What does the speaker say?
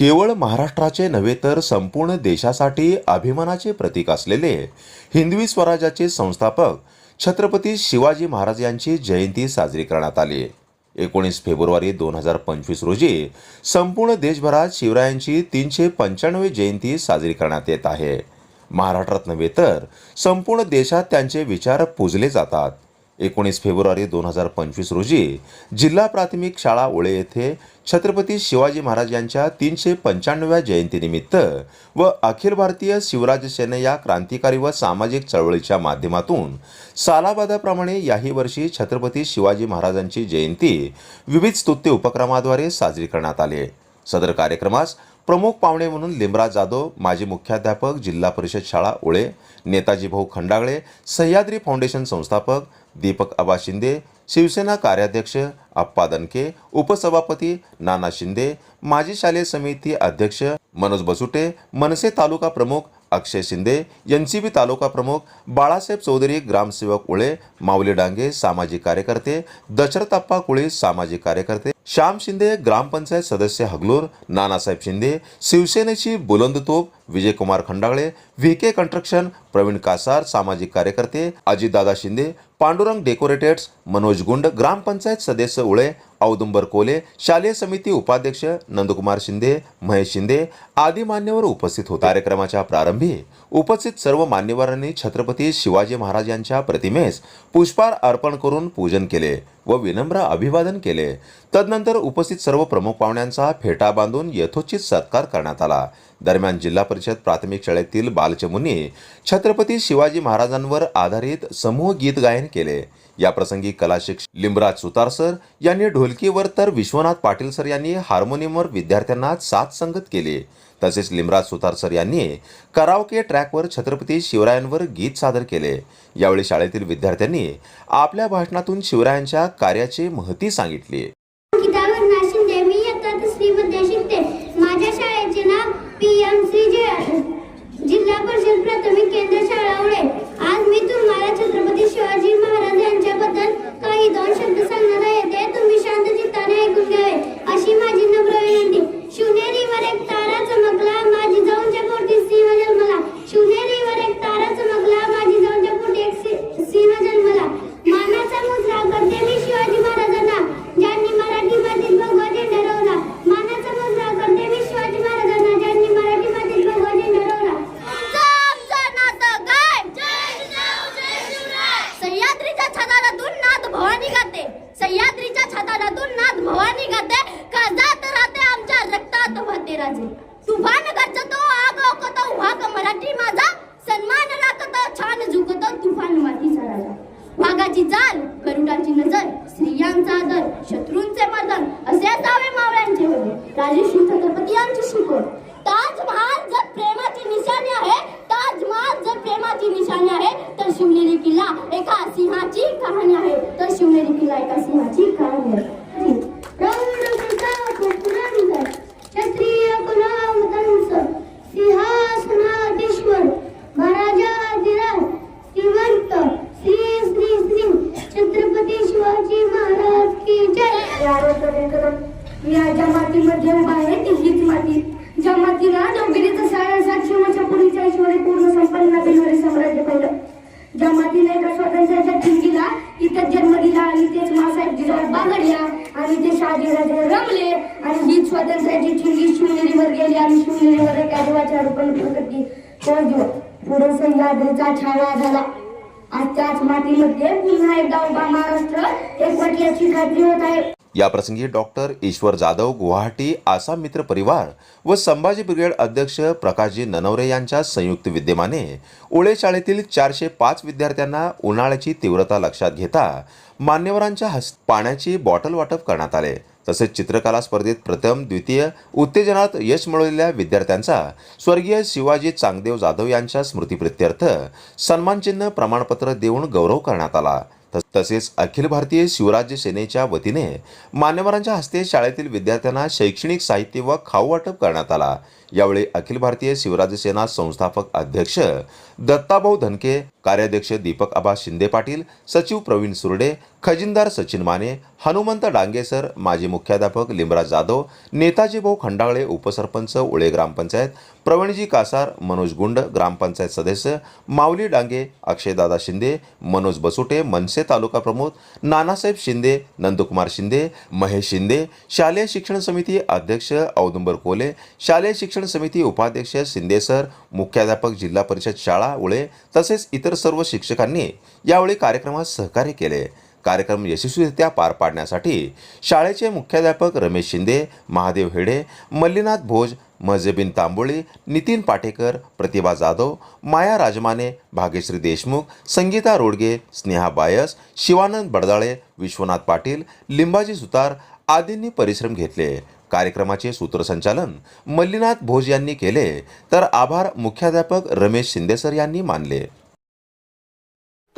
केवळ महाराष्ट्राचे नव्हे तर संपूर्ण देशासाठी अभिमानाचे प्रतीक असलेले हिंदवी स्वराज्याचे संस्थापक छत्रपती शिवाजी महाराज यांची जयंती साजरी करण्यात आली. एकोणीस फेब्रुवारी दोन हजार पंचवीस रोजी संपूर्ण देशभरात शिवरायांची तीनशे पंच्याण्णवे जयंती साजरी करण्यात येत आहे. महाराष्ट्रात नव्हे तर संपूर्ण देशात त्यांचे विचार पूजले जातात. एकोणीस फेब्रुवारी दोन हजार पंचवीस रोजी जिल्हा प्राथमिक शाळा ओळे येथे छत्रपती शिवाजी महाराज यांच्या तीनशे पंच्याण्णव्या जयंतीनिमित्त व अखिल भारतीय शिवराज सेने या क्रांतिकारी व सामाजिक चळवळीच्या माध्यमातून सालाबादाप्रमाणे याही वर्षी छत्रपती शिवाजी महाराजांची जयंती विविध स्तुत्य उपक्रमाद्वारे साजरी करण्यात आली सदर कार्यक्रमास प्रमुख पाहुणे म्हणून लिमराज जाधव माजी मुख्याध्यापक जिल्हा परिषद शाळा उळे नेताजी भाऊ खंडागळे सह्याद्री फाउंडेशन संस्थापक दीपक आबा शिंदे शिवसेना कार्याध्यक्ष अप्पा दनके उपसभापती नाना शिंदे माजी शालेय समिती अध्यक्ष मनोज बसुटे मनसे तालुका प्रमुख Akshay Shinde N C B taluka प्रमुख बाळासाहेब चौधरी ग्रामसेवक उळे माऊली डांगे सामाजिक कार्यकर्ते दशरथप्पा कुळे सामाजिक कार्यकर्ते श्याम शिंदे ग्रामपंचायत सदस्य हगलूर नानासाहेब शिंदे शिवसेनेची बुलंद तोप Vijaykumar Khandagale V K construction Pravin Kasar सामाजिक कार्यकर्ते अजितदादा शिंदे पांडुरंग डेकोरेटेड्स मनोज गुंड ग्रामपंचायत सदस्य उळे औदुंबर कोले शालेय समिती उपाध्यक्ष नंदकुमार शिंदे महेश शिंदे आदी मान्यवर उपस्थित होते. कार्यक्रमाच्या प्रारंभी उपस्थित सर्व मान्यवरांनी छत्रपती शिवाजी महाराज यांच्या प्रतिमेस पुष्पहार अर्पण करून पूजन केले. व विनम्र अभिवादन केले. तदनंतर उपस्थित सर्व प्रमुख पाहुण्यांचा फेटा बांधून यथोचित सत्कार करण्यात आला. दरम्यान जिल्हा परिषद प्राथमिक शाळेतील बालचमुनी छत्रपती शिवाजी महाराजांवर आधारित समूह गीत गायन केले. याप्रसंगी कला लिंबराज सुतार सर यांनी ढोलकीवर तर विश्वनाथ पाटील सर यांनी हार्मोनियमवर विद्यार्थ्यांना साथ संगत केली. तसेच लिमराज सुतार सर यांनी करावके ट्रॅकवर छत्रपती शिवरायांवर गीत सादर केले. यावेळी शाळेतील विद्यार्थ्यांनी आपल्या भाषणातून शिवरायांच्या कार्याची महती सांगितली. रक्तात राजे. राजे नगरचा तो आग ओकतो वाघ मराठी माझा. सन्मान राखत छान झुकत तुफान मातीचा राजा. वाघाची चाल गरुडाची नजर स्त्रियांचा आदर शत्रूंचे मर्दन असे असावे मावळ्यांचे होते राजेश छत्रपती यांची शिकवण ताजमहाल जर प्रेमाची निशाणी आहे ताजमहाल जर प्रेमाची निशाणी आहे तर शिवनेरी किल्ला एका सिंहाची कहाणी आहे तर शिवनेरी किल्ला एका सिंहाची कहाणी आहे क्षत्रिय कुलावतंस सिंहासनाधीश्वर महाराजाधिराज श्रीमंत श्री श्री श्री छत्रपती शिवाजी महाराज की जय मी या ज्या मातीमध्ये उभा आहे ती हीच माती ज्या मातीला डोंबिरीचं साडेसातशे वर्षा पूर्वीच्या ईश्वरी पूर्ण संपन्न बिलवरी साम्राज्य पाहिलं ज्या मातीने एका स्वातंत्र्याच्या ठिणगीला इथं जन्म दिला आणि तेच मासाहेब जिजाऊ बागडल्या आणि ते शहाजीराजे रमले. आणि ही स्वातंत्र्याची ठिणगी शिवनेरीवर गेली आणि शिवनेरीवर एक देवाच्या रूपाने प्रगती तो दिवस पुढे सह्याद्रीचा छावा झाला. आज त्याच मातीमध्ये पुन्हा एकदा उभा महाराष्ट्र एक एकवटल्याची खात्री होत आहे. याप्रसंगी डॉक्टर ईश्वर जाधव गुवाहाटी आसाम मित्र परिवार व संभाजी ब्रिगेड अध्यक्ष प्रकाशजी ननवरे यांच्या संयुक्त विद्यमाने ओळे शाळेतील चारशे पाच विद्यार्थ्यांना उन्हाळ्याची तीव्रता लक्षात घेता मान्यवरांच्या हस्त पाण्याची बॉटल वाटप करण्यात आले. तसेच चित्रकला स्पर्धेत प्रथम द्वितीय उत्तेजनात यश मिळवलेल्या विद्यार्थ्यांचा स्वर्गीय शिवाजी चांगदेव जाधव यांच्या स्मृतीप्रित्यर्थ सन्मानचिन्ह प्रमाणपत्र देऊन गौरव करण्यात आला. तसेच अखिल भारतीय शिवराज्य सेनेच्या वतीने मान्यवरांच्या हस्ते शाळेतील विद्यार्थ्यांना शैक्षणिक साहित्य व खाऊ वाटप करण्यात आला. यावेळी अखिल भारतीय शिवराज्य सेना संस्थापक अध्यक्ष दत्ताभाऊ धनके कार्याध्यक्ष दीपक आबा शिंदे पाटील सचिव प्रवीण सुरडे खजिनदार सचिन माने हनुमंत डांगेसर माजी मुख्याध्यापक लिमराज जाधव नेताजी भाऊ खंडागळे उपसरपंच उळे ग्रामपंचायत प्रवीणजी कासार मनोज गुंड ग्रामपंचायत सदस्य माऊली डांगे अक्षयदादा शिंदे मनोज बसुटे मनसे तालुका प्रमुख नानासाहेब शिंदे नंदकुमार शिंदे महेश शिंदे शालेय शिक्षण समिती अध्यक्ष औदुंबर कोले शालेय शिक्षण समिती उपाध्यक्ष शिंदे सर मुख्याध्यापक जिल्हा परिषद शाळा उळे तसेच इतर सर्व शिक्षकांनी यावेळी कार्यक्रमात सहकार्य केले. कार्यक्रम यशस्वीरित्या पार पाडण्यासाठी शाळेचे मुख्याध्यापक रमेश शिंदे महादेव हेडे मल्लीनाथ भोज मजेबिन तांबोळी नितीन पाटेकर प्रतिभा जाधव माया राजमाने भाग्यश्री देशमुख संगीता रोडगे स्नेहा बायस शिवानंद बडदाळे विश्वनाथ पाटील लिंबाजी सुतार आदींनी परिश्रम घेतले. कार्यक्रमाचे सूत्रसंचालन मल्लीनाथ भोज यांनी केले. तर आभार मुख्याध्यापक रमेश शिंदेसर यांनी मानले.